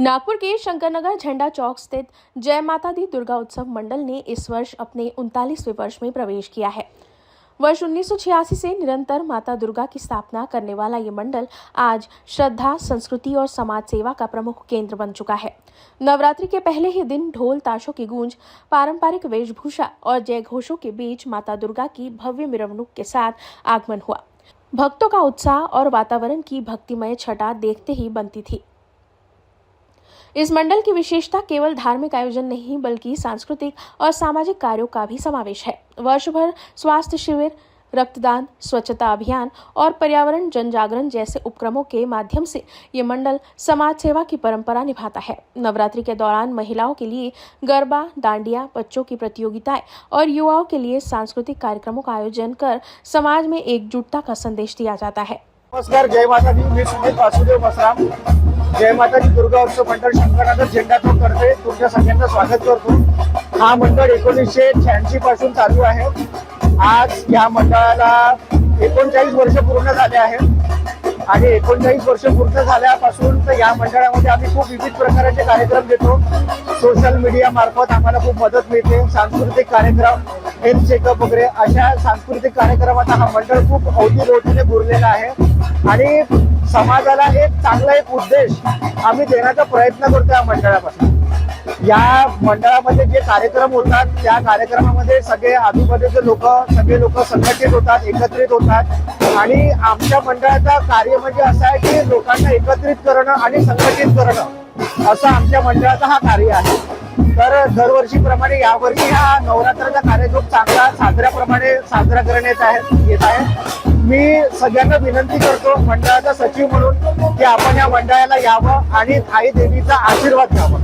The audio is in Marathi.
नागपुर के शंकरनगर झंडा चौक स्थित जय माता दी दुर्गा उत्सव मंडल ने इस वर्ष अपने उनतालीसवें वर्ष में प्रवेश किया है। वर्ष 1986 से निरंतर माता दुर्गा की स्थापना करने वाला ये मंडल आज श्रद्धा, संस्कृति और समाज सेवा का प्रमुख केंद्र बन चुका है। नवरात्रि के पहले ही दिन ढोल ताशों की गूंज, पारंपरिक वेशभूषा और जय घोषों के बीच माता दुर्गा की भव्य मिरवणूक के साथ आगमन हुआ। भक्तों का उत्साह और वातावरण की भक्तिमय छटा देखते ही बनती थी। इस मंडल की विशेषता केवल धार्मिक आयोजन नहीं, बल्कि सांस्कृतिक और सामाजिक कार्यों का भी समावेश है। वर्ष भर स्वास्थ्य शिविर, रक्तदान, स्वच्छता अभियान और पर्यावरण जन जागरण जैसे उपक्रमों के माध्यम से ये मंडल समाज सेवा की परंपरा निभाता है। नवरात्रि के दौरान महिलाओं के लिए गरबा, डांडिया, बच्चों की प्रतियोगिताएँ और युवाओं के लिए सांस्कृतिक कार्यक्रमों का आयोजन कर समाज में एकजुटता का संदेश दिया जाता है। नमस्कार, जय माता दी। मी सुनील वासुदेव मसराम जय माताजी दुर्गा उत्सव मंडळ शंकरनाथ झेंडा करते. तुमच्या सगळ्यांचं स्वागत करतो. हा मंडळ एकोणीसशे शहाऐंशी पासून चालू आहे. आज या मंडळाला एकोणचाळीस वर्ष पूर्ण झाले आहे आणि एकोणचाळीस वर्ष पूर्ण झाल्यापासून तर या मंडळामध्ये आम्ही खूप विविध प्रकारचे कार्यक्रम घेतो. सोशल मीडिया मार्फत आम्हाला खूप मदत मिळते. सांस्कृतिक कार्यक्रम हेल्थ चेकअप वगैरे अशा सांस्कृतिक कार्यक्रमाचा हा मंडळ खूप अवतीभोवतीने भुरलेला आहे. आणि समाजाला एक चांगला एक उद्देश आम्ही देण्याचा प्रयत्न करतो या मंडळापासून. या मंडळामध्ये जे कार्यक्रम होतात त्या कार्यक्रमामध्ये सगळे आजूबाजूचे लोक सगळे लोक संघटित होतात एकत्रित होतात. आणि आमच्या मंडळाचा कार्य म्हणजे असं आहे की लोकांना एकत्रित करणं आणि संघटित करणं. असं आमच्या मंडळाचा हा कार्य आहे. तर दरवर्षीप्रमाणे यावर्षी हा नवरात्राचा कार्यक्रम चांगला साजऱ्याप्रमाणे साजरा करण्यात आहे येत आहे. मी सगळ्यांना विनंती करतो मंडळाचा सचिव म्हणून की आपण या मंडळाला यावं आणि आई देवीचा आशीर्वाद घ्यावा.